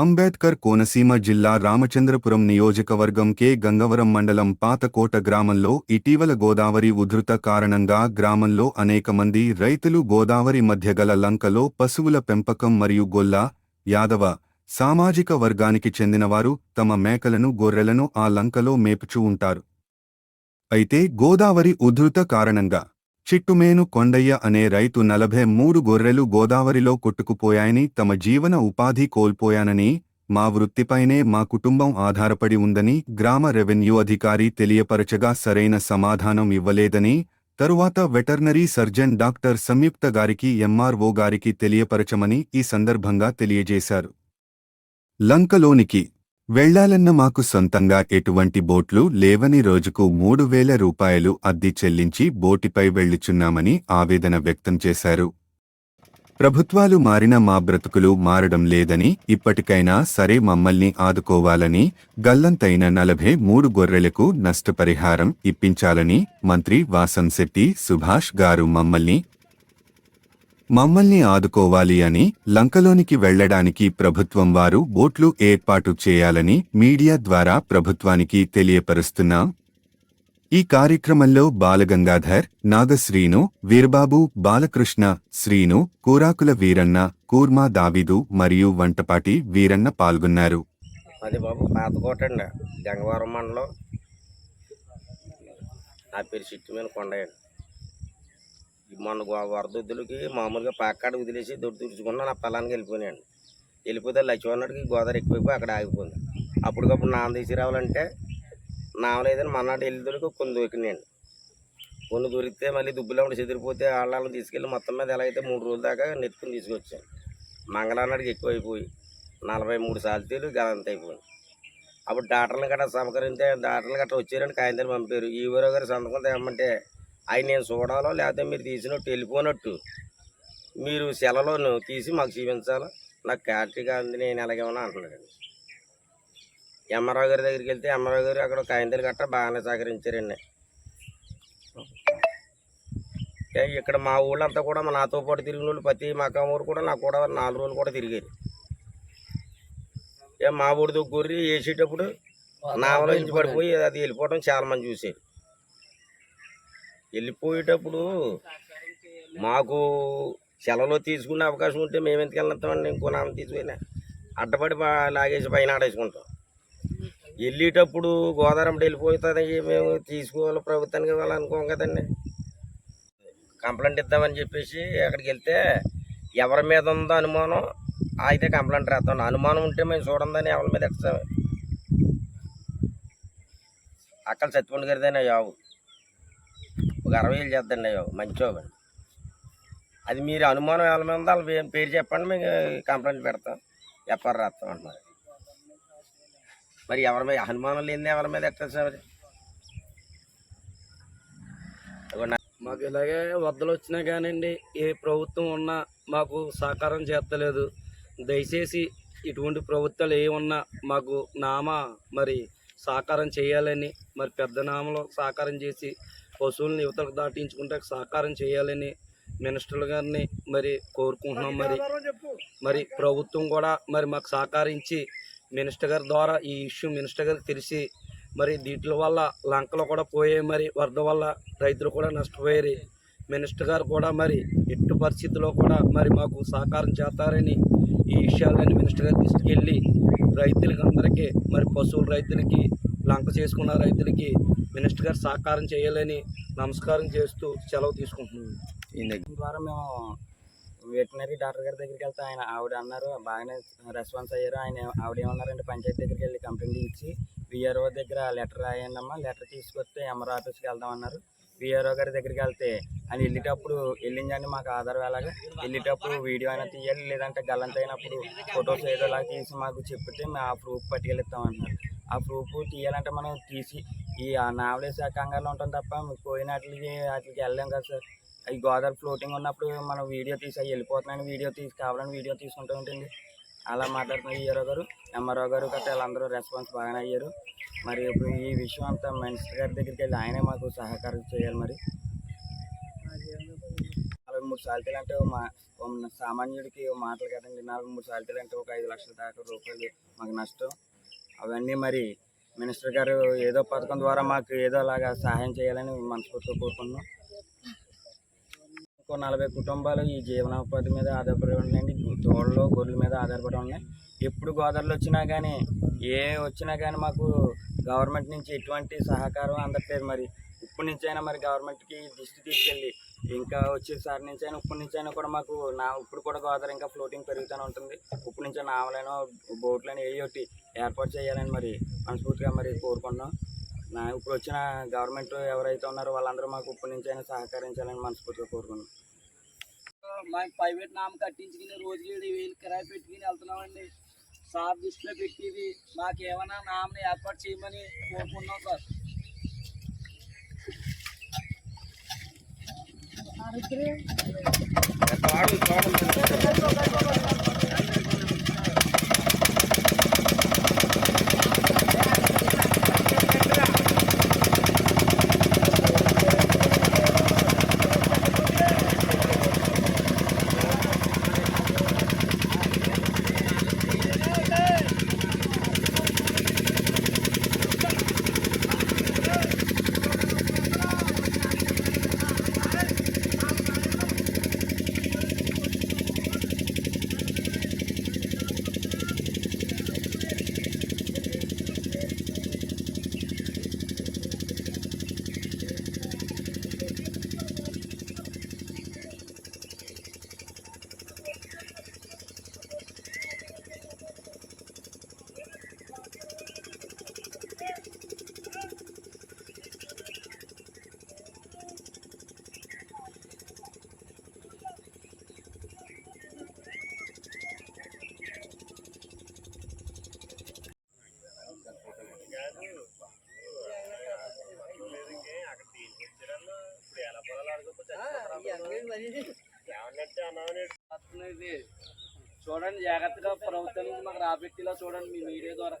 అంబేద్కర్ కోనసీమ జిల్లా రామచంద్రపురం నియోజకవర్గం కె. గంగవరం మండలం పాతకోట గ్రామంలో ఇటీవల గోదావరి ఉధృత కారణంగా గ్రామంలో అనేక మంది రైతులు గోదావరి మధ్య గల లంకలో పశువుల పెంపకం మరియు గొల్ల యాదవ సామాజిక వర్గానికి చెందినవారు తమ మేకలను గొర్రెలను ఆ లంకలో మేపుచూ ఉంటారు. అయితే గోదావరి ఉధృత కారణంగా చిట్టుమేను కొండయ్య అనే రైతు నలభై మూడు గొర్రెలు గోదావరిలో కొట్టుకుపోయాయని తమ జీవన ఉపాధి కోల్పోయానని మా వృత్తిపైనే మా కుటుంబం ఆధారపడి ఉందని గ్రామ రెవెన్యూ అధికారి తెలియపరచగా సరైన సమాధానం ఇవ్వలేదని తరువాత వెటర్నరీ సర్జన్ డాక్టర్ సంయుక్త గారికి ఎంఆర్ఓ గారికి తెలియపరచమని ఈ సందర్భంగా తెలియజేశారు. లంకలోనికి వెళ్ళాలన్న మాకు సొంతంగా ఎటువంటి బోట్లు లేవని రోజుకు మూడు వేల రూపాయలు అద్దె చెల్లించి బోటిపై వెళ్ళుచున్నామని ఆవేదన వ్యక్తం చేశారు. ప్రభుత్వాలు మారిన మా బ్రతుకులు మారడం లేదని ఇప్పటికైనా సరే మమ్మల్ని ఆదుకోవాలని గల్లంతైన నలభై మూడు గొర్రెలకు నష్టపరిహారం ఇప్పించాలని మంత్రి వాసంశెట్టి సుభాష్ గారు మమ్మల్ని మమ్మల్ని ఆదుకోవాలి అని లంకలోనికి వెళ్ళడానికి ప్రభుత్వం వారు బోట్లు ఏర్పాటు చేయాలని మీడియా ద్వారా ప్రభుత్వానికి తెలియపరుస్తున్నాం. ఈ కార్యక్రమంలో బాలగంగాధర్ నాగశ్రీను వీరబాబు బాలకృష్ణ శ్రీను కూరాకుల వీరన్న కూర్మా దావిదు మరియు వంటపాటి వీరన్న పాల్గొన్నారు. అది బాబు పాతకోట అండి. గంగవరం మండలం. నా పేరు చిట్టు మీద కొండయండి మొన్న వరదొద్దులకి మామూలుగా పాకాడ వదిలేసి దొడ్డు తుడుచుకున్నా నా పొలానికి వెళ్ళిపోయానండి వెళ్ళిపోతే లక్ష్మణుడికి గోదావరి ఎక్కువైపోయి అక్కడ ఆగిపోయింది. అప్పటికప్పుడు నాన్న తీసి రావాలంటే మన్నాడు వెళ్ళిదొరికి కొన్ని దొరికినాయండి. కొన్ని దొరికితే మళ్ళీ దుబ్బులో ఉండి చెదిరిపోతే వాళ్ళని తీసుకెళ్ళి మొత్తం మీద ఎలా అయితే మూడు రోజుల దాకా నెత్తుకుని తీసుకొచ్చాను. మంగళానాడికి ఎక్కువైపోయి నలభై మూడు సార్లు గదంత అయిపోయింది. అప్పుడు డాక్టర్లు గట్రా సమకరిస్తే డాక్టర్లు గట్రా వచ్చారని కాగితాలు పంపారు. ఈ ఊరో గారు సంతకం తేమంటే అవి నేను చూడాలో లేకపోతే మీరు తీసినట్టు వెళ్ళిపోనట్టు మీరు సెలలో తీసి మాకు చూపించాలి? నాకు క్యాటరీగా అంది నేను ఎలాగేమన్నా అంటున్నాడండి ఎంఆర్ఓ గారి దగ్గరికి వెళ్తే ఎంఆర్ఓ గారు అక్కడ కాగితాలు గట్రా బాగానే సహకరించారండి ఇక్కడ మా ఊళ్ళంతా కూడా మా నాతో పాటు తిరిగిన వాళ్ళు ప్రతి మకా ఊరు కూడా నాకు కూడా నాలుగు రోజులు కూడా తిరిగారు. ఏ మా ఊడితో గొర్రె వేసేటప్పుడు నావలో ఇంచి పడిపోయి అది వెళ్ళిపోవడం చాలా మంది చూసారు వెళ్ళిపోయేటప్పుడు మాకు సెలవులో తీసుకునే అవకాశం ఉంటే మేము ఎందుకు వెళ్తామండి ఇంకో నామం తీసుకుని అడ్డపడి బా- లాగేసి పైన ఆడేసుకుంటాం. వెళ్ళేటప్పుడు గోదావరి వెళ్ళిపోతుంది మేము తీసుకోవాలి ప్రభుత్వానికి ఇవ్వాలి అనుకోం కదండి. కంప్లైంట్ ఇద్దామని చెప్పేసి అక్కడికి వెళ్తే ఎవరి మీద ఉందో అనుమానం అయితే కంప్లైంట్ రాస్తాం. అనుమానం ఉంటే మేము చూడందని ఎవరి మీద ఎత్తాం అక్కడ సత్యపండు గారిదైనా యావు? ఒక అరవై వేలు చేద్దండి అయ్యో అది మీరు అనుమానం ఎవరి మీద ఉందో? వాళ్ళ పేరు చెప్పండి మేము కంప్లైంట్ పెడతాం. ఎఫ్ఆర్ రాస్తాం అంటున్నారు. మరి ఎవరి మీద అనుమానం లేనిది ఎవరి మీద ఎట్లా సార్ మాకు ఇలాగే వద్దలు వచ్చినా కానివ్వండి ఏ ప్రభుత్వం ఉన్నా మాకు సహకారం చేస్తలేదు. దయచేసి ఇటువంటి ప్రభుత్వాలు ఏ ఉన్నా మాకు నామ మరి సహకారం చేయాలని మరి పెద్ద నామలో సహకారం చేసి పశువులను యువతలకు దాటించుకుంటే సహకారం చేయాలని మినిస్టర్లు గారిని మరి కోరుకుంటున్నాం. మరి మరి ప్రభుత్వం కూడా మరి మాకు సహకరించి మినిస్టర్ గారి ద్వారా ఈ ఇష్యూ మినిస్టర్ గారికి తెలిసి మరి దీంట్లో వల్ల లంకలు కూడా పోయాయి మరి వరద వల్ల రైతులు కూడా నష్టపోయారు. మినిస్టర్ గారు కూడా మరి ఎట్టు పరిస్థితిలో కూడా మరి మాకు సహకారం చేస్తారని ఈ విషయాలని మినిస్టర్ గారు తీసుకెళ్ళి రైతులకి అందరికీ మరి పశువుల రైతులకి లంక చేసుకున్న రైతులకి మినిస్టర్ గారు సహకారం చేయాలని నమస్కారం చేస్తూ సెలవు తీసుకుంటున్నాను. ద్వారా మేము వెటనరీ డాక్టర్ గారి దగ్గరికి వెళ్తే ఆయన ఆవిడ అన్నారు బాగానే రెస్పాన్స్ అయ్యారు. ఆయన ఆవిడ ఏమన్నారంటే పంచాయతీ దగ్గరికి వెళ్ళి కంప్లైంట్ ఇచ్చి విఆర్ఓ దగ్గర లెటర్ రాయండి అమ్మా లెటర్ తీసుకొస్తే ఎంఆర్ ఆఫీస్కి వెళ్దాం అన్నారు. విఆర్ఓ గారి దగ్గరికి వెళ్తే ఆయన వెళ్ళేటప్పుడు వెళ్ళిందండి మాకు ఆధార్ అలాగా వెళ్ళేటప్పుడు వీడియో అయినా తీయాలి లేదంటే గల్లంత అయినప్పుడు ఫొటోస్ ఏదో లాగా తీసి మాకు చెప్తే మేము ఆ ప్రూఫ్ పట్టుకెళ్ళిస్తాం అన్నారు. ఆ ప్రూఫ్ తీయాలంటే మనం తీసి ఈ నావలేసి కంగారులో ఉంటాం తప్ప పోయిన వాటికి వాటికి కదా సార్. ఈ గోదావరి ఫ్లోటింగ్ ఉన్నప్పుడు మనం వీడియో తీసి అవి వెళ్ళిపోతున్నాయని వీడియో తీసి కావాలని వీడియో తీసుకుంటూ ఉంటుంది. అలా మాట్లాడుతున్న ఈఆర్ఓ గారు ఎంఆర్ఓ గారు గట్రా వాళ్ళందరూ రెస్పాన్స్ బాగానే అయ్యారు. మరి ఇప్పుడు ఈ విషయం అంతా మినిస్టర్ గారి దగ్గరికి వెళ్ళి ఆయనే మాకు సహకారం చేయాలి మరి. నాలుగు నలభై మూడు సాల్తీలు అంటే మా సామాన్యుడికి మాటలు కదండి నాలుగు మూడు సాల్తీలు అంటే ఒక ఐదు లక్షల దాకా రూపాయలు మాకు నష్టం. అవన్నీ మరి మినిస్టర్ గారు ఏదో పథకం ద్వారా మాకు ఏదో అలాగా సహాయం చేయాలని మనస్ఫూర్తిగా కోరుకుంటున్నాం. ఇంకో నలభై కుటుంబాలు ఈ జీవనోపాధి మీద ఆధారపడి ఉన్నాయండి తోళ్ళు గొర్రెల మీద ఆధారపడి ఉన్నాయి ఎప్పుడు గోదావరిలో వచ్చినా కానీ ఏ వచ్చినా కానీ మాకు గవర్నమెంట్ నుంచి ఎటువంటి సహకారం అందట్లేదు మరి. ఇప్పటి నుంచి అయినా మరి గవర్నమెంట్కి దృష్టి తీసుకెళ్ళి ఇంకా వచ్చేసారి నుంచి అయినా ఇప్పటి నుంచి అయినా కూడా మాకు నా ఇప్పుడు కూడా గోదావరి ఇంకా ఫ్లోటింగ్ పెరుగుతూనే ఉంటుంది. ఇప్పటి నుంచి నావలైనా బోట్లైనా ఏ ఒకటి ఏర్పాటు చేయాలని మరి మనస్ఫూర్తిగా మరి కోరుకున్నాం నా ఇప్పుడు వచ్చిన గవర్నమెంట్ ఎవరైతే ఉన్నారో వాళ్ళందరూ మాకు ఇప్పటి నుంచి అయినా సహకరించాలని మనస్ఫూర్తిగా కోరుకున్నాం మాకు ప్రైవేట్ నామ కట్టించుకుని రోజు ఏడు వేలు కిరాయి పెట్టుకుని వెళ్తున్నామండి. సార్ దృష్టిలో పెట్టిది మాకు ఏమైనా నామని ఏర్పాటు చేయమని కోరుకున్నాం సార్. அரைக்கிறேன். చూడండి జాగ్రత్తగా ప్రభుత్వం మాకు రాబెట్టిలా చూడండి మీ మీడియా ద్వారా.